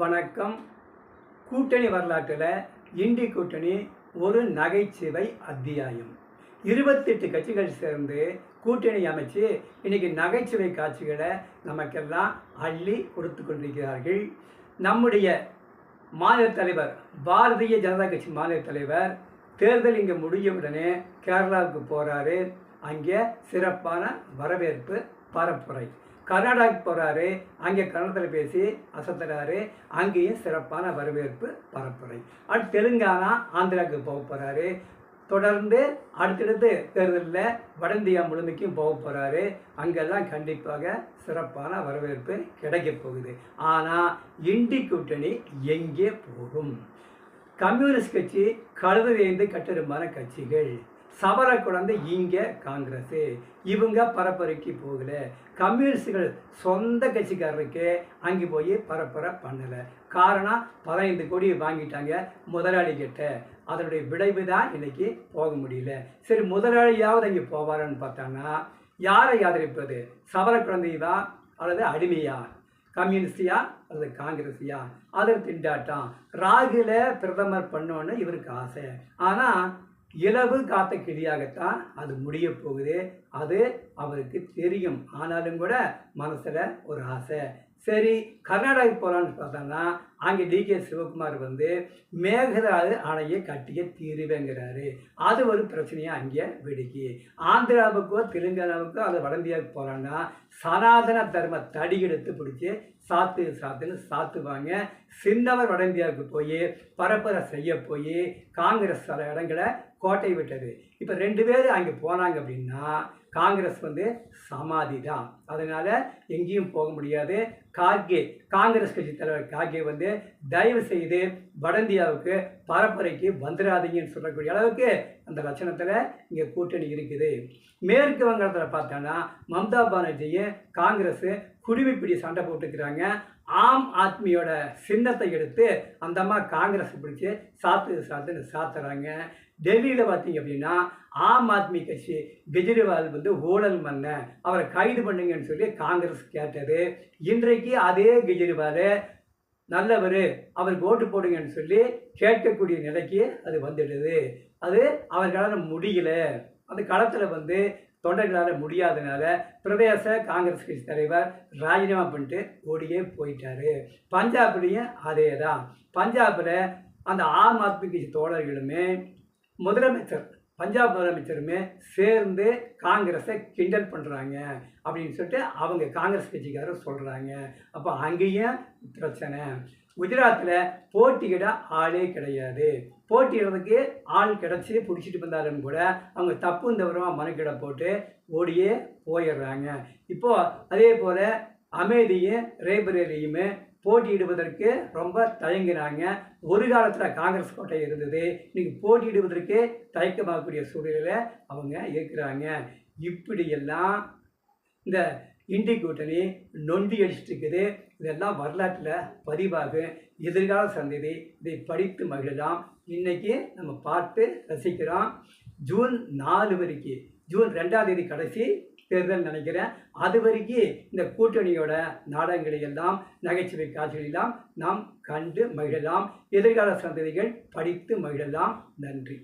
வணக்கம். கூட்டணி வரலாற்றில் இண்டி கூட்டணி ஒரு நகைச்சுவை அத்தியாயம். இருபத்தெட்டு கட்சிகள் சேர்ந்து கூட்டணி அமைச்சு இன்னைக்கு நகைச்சுவை காட்சிகளை நமக்கெல்லாம் அள்ளி கொடுத்து கொண்டிருக்கிறார்கள். நம்முடைய மாநில தலைவர் பாரதிய ஜனதா கட்சி மாநில தலைவர் தேர்தல் இங்கே முடிய உடனே கேரளாவுக்கு போகிறாரு அங்கே சிறப்பான வரவேற்பு பரப்புரை. கர்நாடகாவுக்கு போகிறாரு அங்கே கன்னடத்தில் பேசி அசத்துறாரு அங்கேயும் சிறப்பான வரவேற்பு பரப்புரை. அடுத்து தெலுங்கானா ஆந்திராவுக்கு போக போகிறாரு தொடர்ந்து அடுத்தடுத்து தேர்தலில் வட இந்தியா முழுமைக்கும் போக போகிறாரு அங்கெல்லாம் கண்டிப்பாக சிறப்பான வரவேற்பு கிடைக்க போகுது. ஆனால் இண்டி கூட்டணி எங்கே போகும்? கம்யூனிஸ்ட் கட்சி கழுதைந்து கட்டெருமான கட்சிகள். சபர குழந்தை இங்கே காங்கிரஸ். இவங்க பரப்புரைக்கு போகல. கம்யூனிஸ்டுகள் சொந்த கட்சிக்காரருக்கு அங்கே போய் பரப்புரை பண்ணலை. காரணம் பதினைந்து கோடி வாங்கிட்டாங்க முதலாளி கிட்ட. அதனுடைய விளைவு தான் இன்னைக்கு போக முடியல. சரி முதலாளியாவது அங்கே போவாருன்னு பார்த்தாங்கன்னா யாரை ஆதரிப்பது? சபர குழந்தையா அல்லது அடிமையா? கம்யூனிஸ்டியா அல்லது காங்கிரஸியா? அதை திண்டாட்டம். ராகுல பிரதமர் பண்ணோன்னு இவருக்கு ஆசை. ஆனால் இலவு காத்த கிளியாகத்தான் அது முடிய போகுது. அது அவருக்கு தெரியும். ஆனாலும் கூட மனசில் ஒரு ஆசை. சரி கர்நாடகாவுக்கு போகலான்னு பார்த்தோம்னா அங்கே டிகே சிவகுமார் வந்து மேகதாது அணையை கட்டிய தீருவேங்கிறாரு. அது ஒரு பிரச்சனையாக அங்கே வெடிக்கி. ஆந்திராவுக்கோ தெலுங்கானாவுக்கோ அது வட இந்தியாவுக்கு போகலான்னா சனாதன தர்ம தடி எடுத்து பிடிச்சி சாத்து சாத்துன்னு சாத்துவாங்க. சின்னவர் வட இந்தியாவுக்கு போய் பரப்புரை செய்ய போய் காங்கிரஸ் சில இடங்களை கோட்டை விட்டது. இப்போ ரெண்டு பேர் அங்கே போனாங்க அப்படின்னா காங்கிரஸ் வந்து சமாதி தான். அதனால் எங்கேயும் போக முடியாது. கார்கே காங்கிரஸ் கட்சி தலைவர் கார்கே வந்து தயவு செய்து வட இந்தியாவுக்கு பரப்புரைக்கு வந்துடாதீங்கன்னு சொல்லக்கூடிய அளவுக்கு அந்த லட்சணத்தில் இங்கே கூட்டணி இருக்குது. மேற்கு வங்காளத்தில் பார்த்தோன்னா மம்தா பானர்ஜியும் காங்கிரஸு குடிமைப்பிடி சண்டை போட்டுக்கிறாங்க. ஆம் ஆத்மியோட சின்னத்தை எடுத்து அந்த அம்மா காங்கிரஸ் பிடிச்சி சாத்து சாத்துன்னு சாத்துறாங்க. டெல்லியில் பார்த்தீங்க அப்படின்னா ஆம் ஆத்மி கட்சி கெஜ்ரிவால் வந்து ஊழல் மன்ன. அவரை கைது பண்ணுங்கன்னு சொல்லி காங்கிரஸ் கேட்டது. இன்றைக்கு அதே கெஜ்ரிவால் நல்லவர் அவருக்கு ஓட்டு போடுங்கன்னு சொல்லி கேட்கக்கூடிய நிலைக்கு அது வந்துடுது. அது அவர்களால் முடியல. அந்த களத்தில் வந்து தொண்டர்களால் முடியாதனால பிரதேச காங்கிரஸ் கட்சி தலைவர் ராஜினாமா பண்ணிட்டு ஓடியே போயிட்டாரு. பஞ்சாப்லேயும் அதே தான் பஞ்சாபில் அந்த ஆம் ஆத்மி கட்சி தோழர்களுமே முதலமைச்சர் பஞ்சாப் முதலமைச்சருமே சேர்ந்து காங்கிரஸை கிண்டல் பண்ணுறாங்க அப்படின்னு சொல்லிட்டு அவங்க காங்கிரஸ் கட்சிக்காரர் சொல்கிறாங்க அப்போ அங்கேயும் பிரச்சனை. குஜராத்தில் போட்டியிட ஆளே கிடையாது. போட்டியிடுறதுக்கு ஆள் கிடச்சி பிடிச்சிட்டு வந்தாலும் கூட அவங்க தப்பு தவறமாக மனுக்கிட போட்டு ஓடியே போயிடுறாங்க. இப்போது அதே போல் அமைதியும் ரேபரேலியுமே போட்டியிடுவதற்கு ரொம்ப தயங்கினாங்க. ஒரு காலத்தில் காங்கிரஸ் கோட்டை இருந்தது. இன்றைக்கி போட்டியிடுவதற்கு தயக்கமாகக்கூடிய சூழ்நிலை அவங்க இருக்கிறாங்க. இப்படியெல்லாம் இந்த இண்டி கூட்டணி நொண்டி அடிச்சுட்டு இருக்குது. இதெல்லாம் வரலாற்றில் பதிவாகும். எதிர்கால சந்ததி இதை படித்து மகிழலாம். இன்றைக்கி நம்ம பார்த்து ரசிக்கிறோம். ஜூன் நாலு வரைக்கும் ஜூன் ரெண்டாம் தேதி கடைசி தேர்தல் நினைக்கிறேன். அது வரைக்கும் இந்த கூட்டணியோட நாடகங்களை எல்லாம் நகைச்சுவை காட்சிகளெல்லாம் நாம் கண்டு மகிழலாம். எதிர்கால சந்ததிகள் படித்து மகிழலாம். நன்றி.